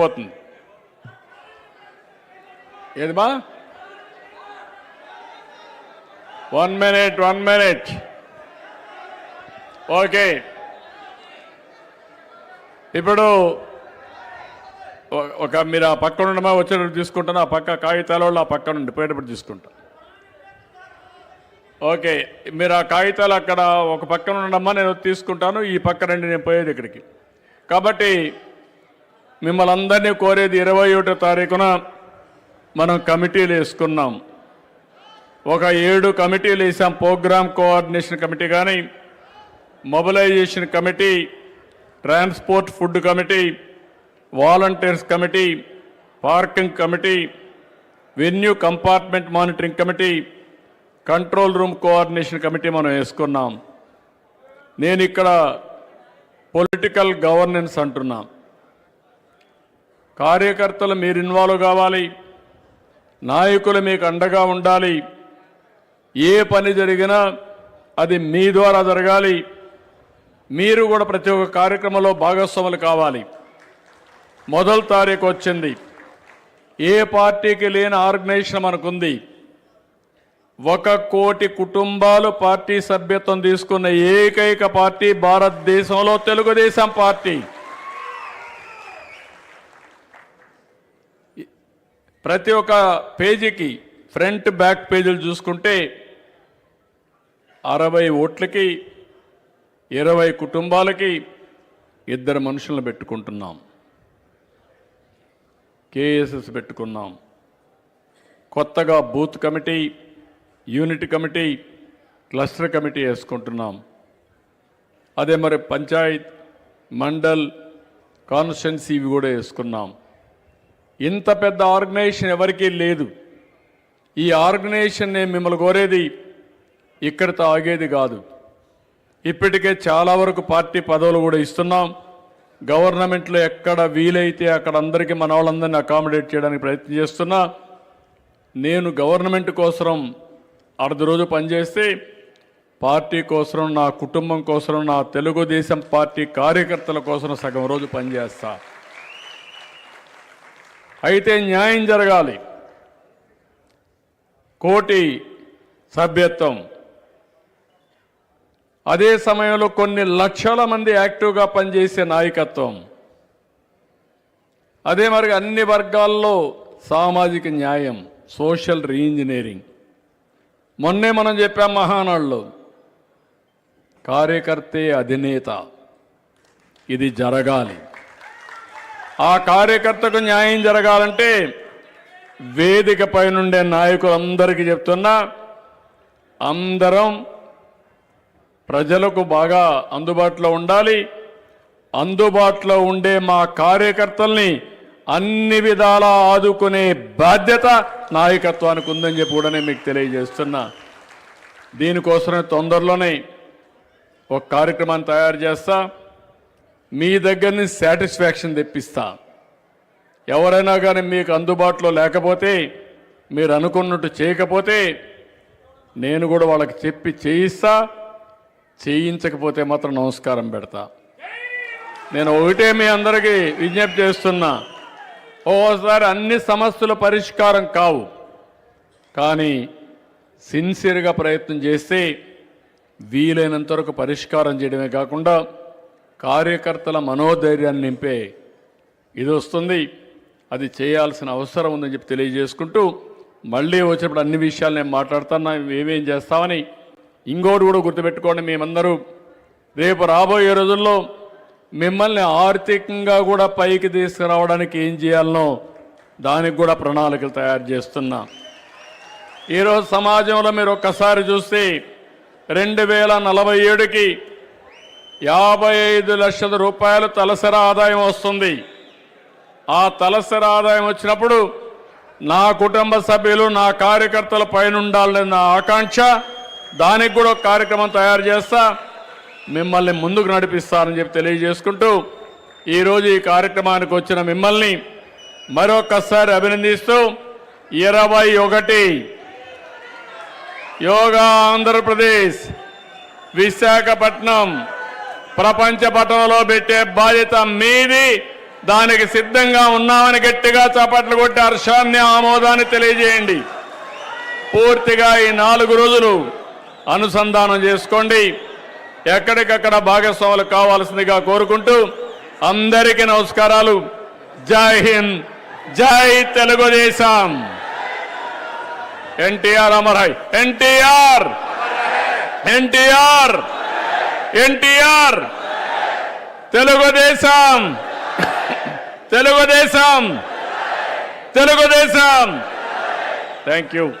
పోతుంది. ఏదిమా one minute one minute okay ఇప్పుడు ఒక మీరు ఆ పక్క ఉండమా వచ్చేటప్పుడు తీసుకుంటాను. ఆ పక్క కాగితాల వాళ్ళు ఆ పక్క నుండి పోయేటప్పుడు తీసుకుంటా. ఓకే మీరు ఆ కాగితాలు అక్కడ ఒక పక్కన ఉండమ్మా నేను తీసుకుంటాను. ఈ పక్క రండి నేను పోయేది ఇక్కడికి. కాబట్టి మిమ్మల్ని అందరినీ కోరేది ఇరవై ఒకటో తారీఖున మనం కమిటీలు వేసుకున్నాం. ఒక ఏడు కమిటీలు వేసాం. ప్రోగ్రామ్ కోఆర్డినేషన్ కమిటీ కానీ mobilisation committee transport food committee volunteers committee parking committee venue compartment monitoring committee control room coordination committee మనం వేసుకున్నాం. నేను ఇక్కడ పొలిటికల్ గవర్నెన్స్ అంటున్నాం. కార్యకర్తలు మీరు ఇన్వాల్వ్ కావాలి. నాయకులు మీకు అండగా ఉండాలి. ఏ పని జరిగినా అది మీ ద్వారా జరగాలి. మీరు కూడా ప్రతి ఒక్క కార్యక్రమంలో భాగస్వాములు కావాలి. మొదటి తారీఖు వచ్చింది. ఏ పార్టీకి లేని ఆర్గనైజేషన్ మనకుంది. ఒక కోటి కుటుంబాలు పార్టీ సభ్యత్వం తీసుకున్న ఏకైక పార్టీ భారతదేశంలో తెలుగుదేశం పార్టీ. ప్రతి ఒక్క పేజీకి ఫ్రంట్ బ్యాక్ పేజీలు చూసుకుంటే అరవై ఓట్లకి ఇరవై కుటుంబాలకి ఇద్దరు మనుషులను పెట్టుకుంటున్నాం. కేఎస్ఎస్ పెట్టుకున్నాం. కొత్తగా booth committee unit committee cluster committee వేసుకుంటున్నాం. అదే మరి పంచాయత్ మండల్ కాన్స్టిట్యున్సీ ఇవి కూడా వేసుకున్నాం. ఇంత పెద్ద ఆర్గనైజేషన్ ఎవరికీ లేదు. ఈ ఆర్గనైజేషన్ నేను మిమ్మల్ని కోరేది ఇక్కడితో ఆగేది కాదు. ఇప్పటికే చాలా వరకు పార్టీ పదవులు కూడా ఇస్తున్నాం. గవర్నమెంట్లో ఎక్కడ వీలైతే అక్కడ అందరికీ మన వాళ్ళందరినీ అకామిడేట్ చేయడానికి ప్రయత్నం చేస్తున్నా. నేను గవర్నమెంట్ కోసం అర్ధ రోజు పనిచేస్తే పార్టీ కోసం నా కుటుంబం కోసం నా తెలుగుదేశం పార్టీ కార్యకర్తల కోసం సగం రోజు పనిచేస్తా. అయితే న్యాయం జరగాలి. కోటి సభ్యత్వం. అదే సమయంలో కొన్ని లక్షల మంది యాక్టివ్గా పనిచేసే నాయకత్వం. అదే మరి అన్ని వర్గాల్లో సామాజిక న్యాయం సోషల్ రీఇంజనీరింగ్. మొన్నే మనం చెప్పాం మహానాడులో కార్యకర్తే అధినేత. ఇది జరగాలి. ఆ కార్యకర్తకు న్యాయం జరగాలంటే వేదిక పైనుండే నాయకులందరికీ చెప్తున్నా అందరం ప్రజలకు బాగా అందుబాటులో ఉండాలి. అందుబాటులో ఉండే మా కార్యకర్తల్ని అన్ని విధాలా ఆదుకునే బాధ్యత నాయకత్వానికి ఉందని చెప్పి కూడా నేను మీకు తెలియజేస్తున్నా. దీనికోసమే తొందరలోనే ఒక కార్యక్రమాన్ని తయారు చేస్తా. మీ దగ్గర నుంచి సాటిస్ఫాక్షన్ తెప్పిస్తా. ఎవరైనా కానీ మీకు అందుబాటులో లేకపోతే మీరు అనుకున్నట్టు చేయకపోతే నేను కూడా వాళ్ళకి చెప్పి చేయిస్తా. చేయించకపోతే మాత్రం నమస్కారం పెడతా. నేను ఒకటే మీ అందరికీ విజ్ఞప్తి చేస్తున్నా. ఓసారి అన్ని సమస్యల పరిష్కారం కావు. కానీ సిన్సియర్గా ప్రయత్నం చేస్తే వీలైనంత వరకు పరిష్కారం చేయడమే కాకుండా కార్యకర్తల మనోధైర్యాన్ని నింపే ఇది వస్తుంది. అది చేయాల్సిన అవసరం ఉందని చెప్పి తెలియజేసుకుంటూ మళ్ళీ వచ్చినప్పుడు అన్ని విషయాలు నేను మాట్లాడుతాను ఏమేం చేస్తామని ఇంకోటి కూడా గుర్తుపెట్టుకోండి మేమందరూ. రేపు రాబోయే రోజుల్లో మిమ్మల్ని ఆర్థికంగా కూడా పైకి తీసుకురావడానికి ఏం చేయాలనో దానికి కూడా ప్రణాళికలు తయారు చేస్తున్నా. ఈరోజు సమాజంలో మీరు ఒక్కసారి చూస్తే రెండు వేల నలభై ఏడుకి యాభై ఐదు లక్షల రూపాయలు తలసరి ఆదాయం వస్తుంది. ఆ తలసరి ఆదాయం వచ్చినప్పుడు నా కుటుంబ సభ్యులు నా కార్యకర్తల పైన ఉండాలనే నా ఆకాంక్ష. దానికి కూడా ఒక కార్యక్రమం తయారు చేస్తా. మిమ్మల్ని ముందుకు నడిపిస్తానని చెప్పి తెలియజేసుకుంటూ ఈరోజు ఈ కార్యక్రమానికి వచ్చిన మిమ్మల్ని మరొకసారి అభినందిస్తూ ఇరవై ఒకటి. యోగా ఆంధ్రప్రదేశ్ విశాఖపట్నం. ప్రపంచ పటంలో పెట్టే బాధ్యత మీది. దానికి సిద్ధంగా ఉన్నామని గట్టిగా చప్పట్లు కొట్టి హర్షాన్ని ఆమోదాన్ని తెలియజేయండి. పూర్తిగా ఈ నాలుగు రోజులు అనుసంధానం చేసుకోండి. ఎక్కడికక్కడ భాగస్వాములు కావాల్సిందిగా కోరుకుంటూ అందరికీ నమస్కారాలు. జై హింద్ జై తెలుగుదేశం. ఎన్టీఆర్ అమరాయ్ ఎన్టీఆర్! ఎన్టీఆర్! ఎన్టీఆర్. తెలుగుదేశం. తెలుగుదేశం. తెలుగుదేశం. Thank you